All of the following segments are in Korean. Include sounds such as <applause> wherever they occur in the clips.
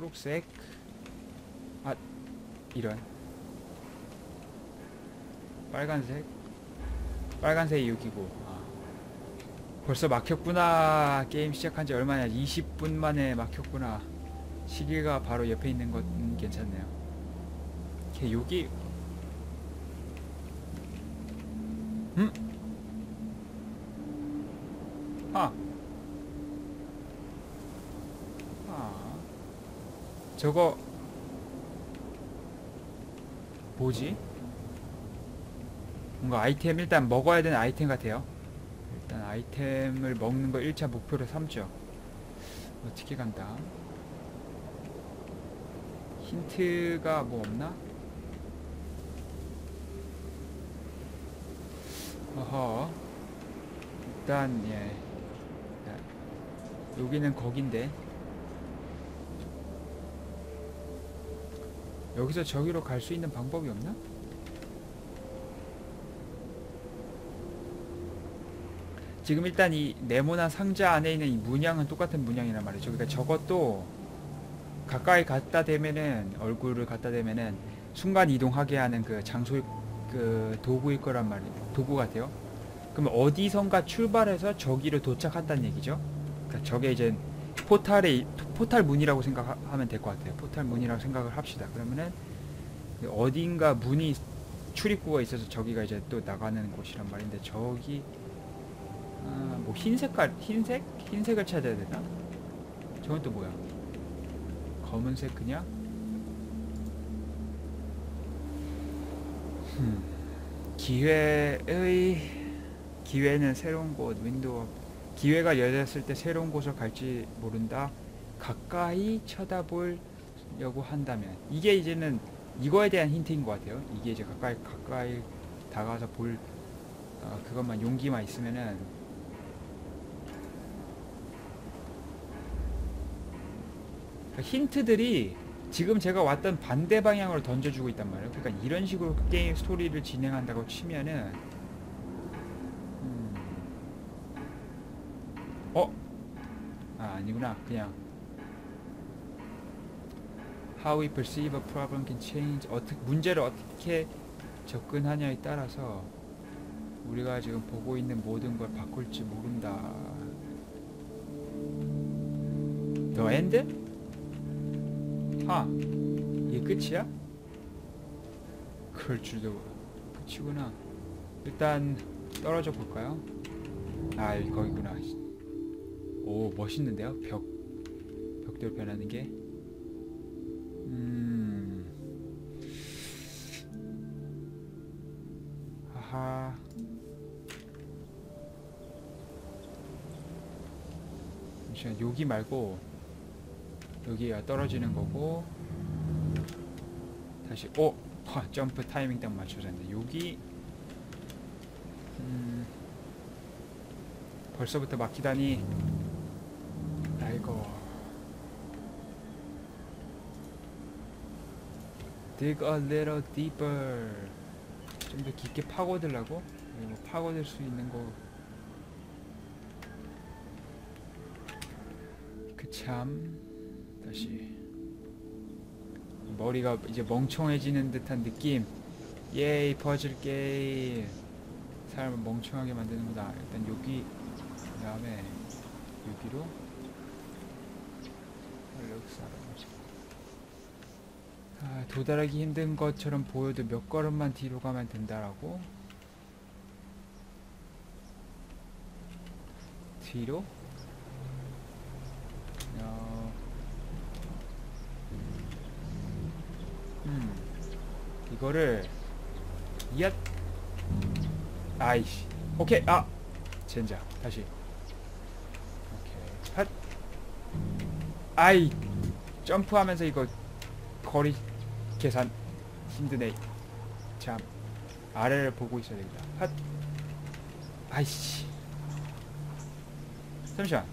초록색 아 이런 빨간색 빨간색이 여기고 아. 벌써 막혔구나 게임 시작한 지 얼마냐 20분 만에 막혔구나 시계가 바로 옆에 있는 건 괜찮네요 걔 여기 음? 아. 아. 저거 뭐지? 뭔가 아이템 일단 먹어야 되는 아이템 같아요. 일단 아이템을 먹는 거 1차 목표로 삼죠. 어떻게 간다? 힌트가 뭐 없나? 어허. 일단 예. 여기는 거긴데. 여기서 저기로 갈 수 있는 방법이 없나? 지금 일단 이 네모난 상자 안에 있는 이 문양은 똑같은 문양이란 말이죠. 그러니까 저것도 가까이 갖다 대면은 얼굴을 갖다 대면은 순간 이동하게 하는 그 장소 그 도구일 거란 말이에요. 도구 같아요. 그럼 어디선가 출발해서 저기로 도착한다는 얘기죠. 그러니까 저게 이제 포탈의 포탈 문이라고 생각하면 될 것 같아요. 포탈 문이라고 생각을 합시다. 그러면은 어딘가 문이 출입구가 있어서 저기가 이제 또 나가는 곳이란 말인데 저기 아, 뭐 흰색깔 흰색 흰색을 찾아야 되나? 저건 또 뭐야? 검은색 그냥? 흠. 기회의 기회는 새로운 곳 윈도우 기회가 열렸을 때 새로운 곳을 갈지 모른다. 가까이 쳐다보려고 한다면. 이게 이제는 이거에 대한 힌트인 것 같아요. 이게 이제 가까이 가까이 다가서 볼 어, 그것만 용기만 있으면은. 그러니까 힌트들이 지금 제가 왔던 반대 방향으로 던져주고 있단 말이에요. 그러니까 이런 식으로 게임 스토리를 진행한다고 치면은 음. 어? 아 아니구나. 그냥 How we perceive a problem can change. 어떻게 문제를 어떻게 접근하냐에 따라서 우리가 지금 보고 있는 모든 걸 바꿀지 모른다. The end? 아 이게 끝이야? 그럴 줄도 끝이구나 일단 떨어져 볼까요? 아 거기구나 오 멋있는데요? 벽 벽돌 변하는 게? 음... 하하. 잠시만 여기 말고 여기가 떨어지는 거고 다시 오! 와, 점프 타이밍 딱 맞춰졌네. 여기 음, 벌써부터 막히다니. 아 이고 dig a little deeper. 좀 더 깊게 파고들라고? 이거 파고들 수 있는 거. 그 참 다시. 머리가 이제 멍청해지는 듯한 느낌. 예이 퍼즐 게임. 사람을 멍청하게 만드는구나 일단 여기 그 다음에 여기로 아, 도달하기 힘든 것처럼 보여도 몇 걸음만 뒤로 가면 된다라고? 뒤로? 어, 음, 이거를 이앗. 아이씨. 오케이. 아! 젠장. 다시. 오케이. 핫. 아이 점프하면서 이거 거리 계산 힘드네. 참 아래를 보고 있어야 되겠다. 핫. 아이씨. 잠시만.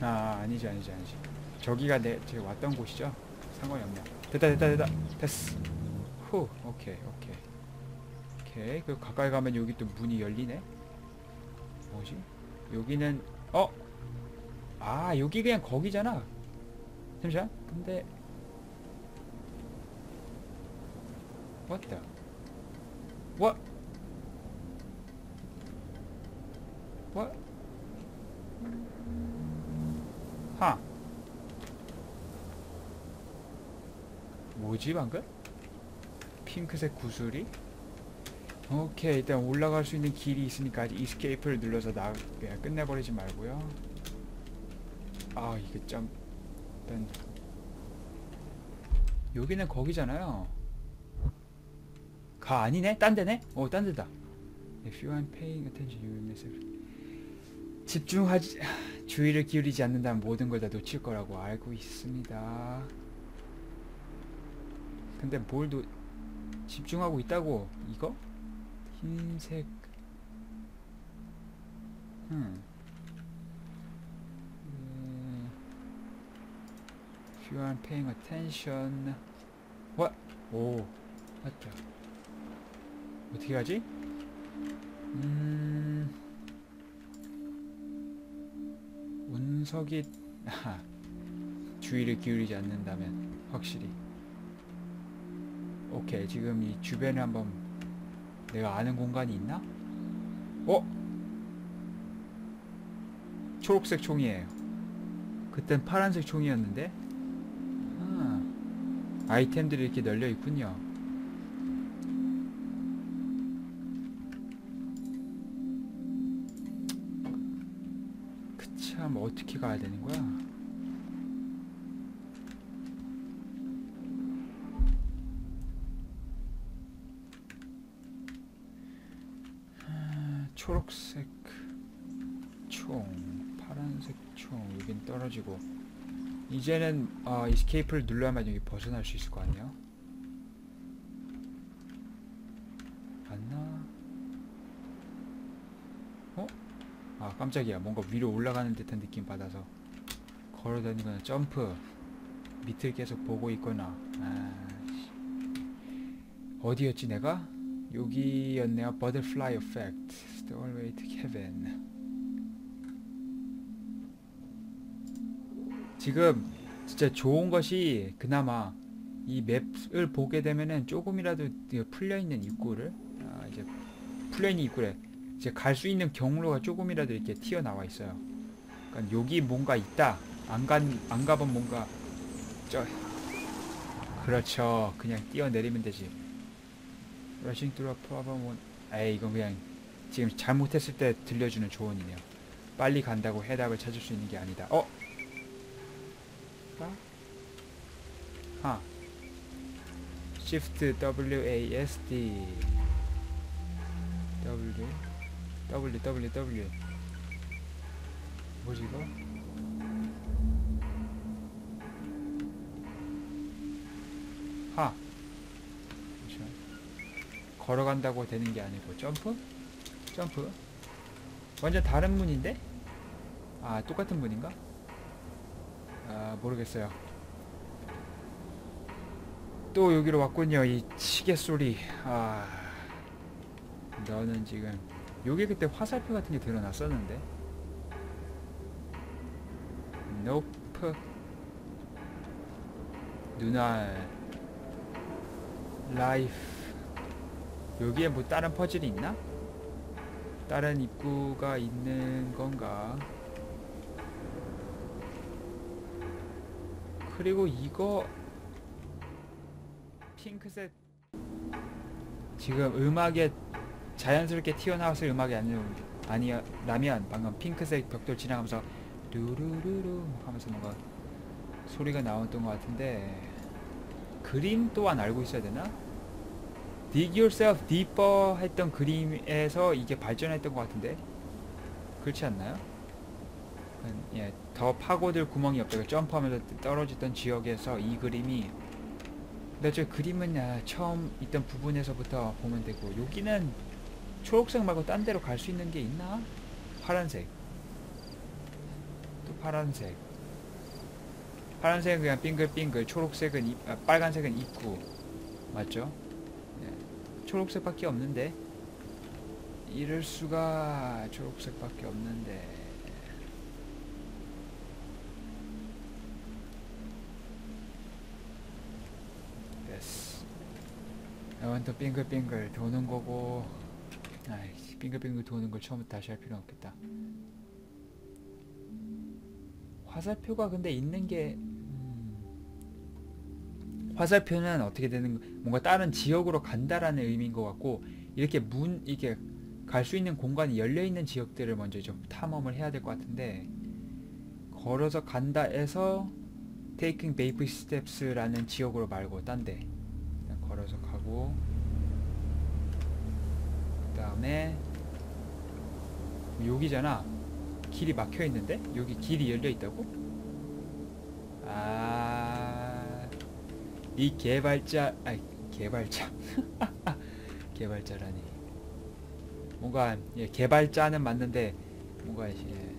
아 아니지 아니지 아니지. 저기가 내 제가 왔던 곳이죠? 상관이 없네. 됐다 됐다 됐다. 됐어. 후 오케이 오케이. 오케이. 그 가까이 가면 여기 또 문이 열리네. 뭐지? 여기는 어? 아 여기 그냥 거기잖아 잠시만. 근데 What the? What? What? 하. 뭐지 방금? 핑크색 구슬이? 오케이 일단 올라갈 수 있는 길이 있으니까 이스케이프를 눌러서 나 그냥 끝내버리지 말고요 아 이거 점 일단 여기는 거기잖아요 가 아니네? 딴 데네? 어, 딴 데다. If you aren't paying attention, you will miss it. 집중하지, <sighs> 주의를 기울이지 않는다면 모든 걸 다 놓칠 거라고 알고 있습니다. 근데 뭘 도, 집중하고 있다고? 이거? 흰색. 음. 음. If you aren't paying attention. What? 오, 맞다. 어떻게 하지? 음... 운석이 아하, 주의를 기울이지 않는다면 확실히 오케이 지금 이 주변에 한번 내가 아는 공간이 있나? 어? 초록색 총이에요 그땐 파란색 총이었는데 아, 아이템들이 이렇게 널려 있군요 참 어떻게 가야 되는 거야? 아, 초록색 총, 파란색 총 여긴 떨어지고 이제는 어, 이스케이프를 눌러야만 여기 벗어날 수 있을 거 아니에요? 맞나? 어? 아 깜짝이야 뭔가 위로 올라가는 듯한 느낌 받아서 걸어다니거나 점프 밑을 계속 보고 있거나 아, 씨. 어디였지 내가? 여기였네요 Butterfly Effect Stairway to Heaven 지금 진짜 좋은 것이 그나마 이 맵을 보게 되면은 조금이라도 풀려있는 입구를 아 이제 풀려있는 입구래 이제 갈 수 있는 경로가 조금이라도 이렇게 튀어나와 있어요. 그러니까 여기 뭔가 있다. 안 간, 안 가본 뭔가, 저, 그렇죠. 그냥 뛰어내리면 되지. A problem one. 에이, 이건 그냥 지금 잘못했을 때 들려주는 조언이네요. 빨리 간다고 해답을 찾을 수 있는 게 아니다. 어? 아? 하. Shift W A S D W W W W 뭐지 이거? 하 잠시만 걸어간다고 되는 게 아니고 점프? 점프? 완전 다른 문인데? 아 똑같은 문인가? 아 모르겠어요. 또 여기로 왔군요 이 시계 소리. 아 너는 지금 요게 그때 화살표 같은 게 드러났었는데? 노프 눈알 라이프 여기에 뭐 다른 퍼즐이 있나? 다른 입구가 있는 건가? 그리고 이거 핑크색 지금 음악에 자연스럽게 튀어나와서 음악이 아니, 아니라면 방금 핑크색 벽돌 지나가면서 루루루루 하면서 뭔가 소리가 나왔던 것 같은데 그림 또한 알고 있어야 되나? Dig yourself deeper 했던 그림에서 이게 발전했던 것 같은데 그렇지 않나요? 음, 예, 더 파고들 구멍이 없다고 점프하면서 떨어지던 지역에서 이 그림이 근데 저 그림은 야, 처음 있던 부분에서부터 보면 되고 여기는 초록색 말고 딴 데로 갈 수 있는 게 있나? 파란색 또 파란색 파란색은 그냥 빙글빙글 초록색은 입, 아, 빨간색은 입구 맞죠? 네. 초록색밖에 없는데 이럴 수가 초록색밖에 없는데 또 빙글빙글 도는 거고. 아이씨 빙글빙글 도는 걸 처음부터 다시 할 필요는 없겠다. 화살표가 근데 있는 게 음, 화살표는 어떻게 되는 거- 뭔가 다른 지역으로 간다라는 의미인 것 같고 이렇게 문 이게 갈 수 있는 공간이 열려 있는 지역들을 먼저 좀 탐험을 해야 될 것 같은데 걸어서 간다에서 taking baby steps라는 지역으로 말고 딴데 가고 그 다음에 여기잖아. 길이 막혀 있는데? 여기 길이 열려 있다고? 아 이 개발자 아이 개발자. <laughs> 개발자라니. 뭔가 예, 개발자는 맞는데 뭔가 이제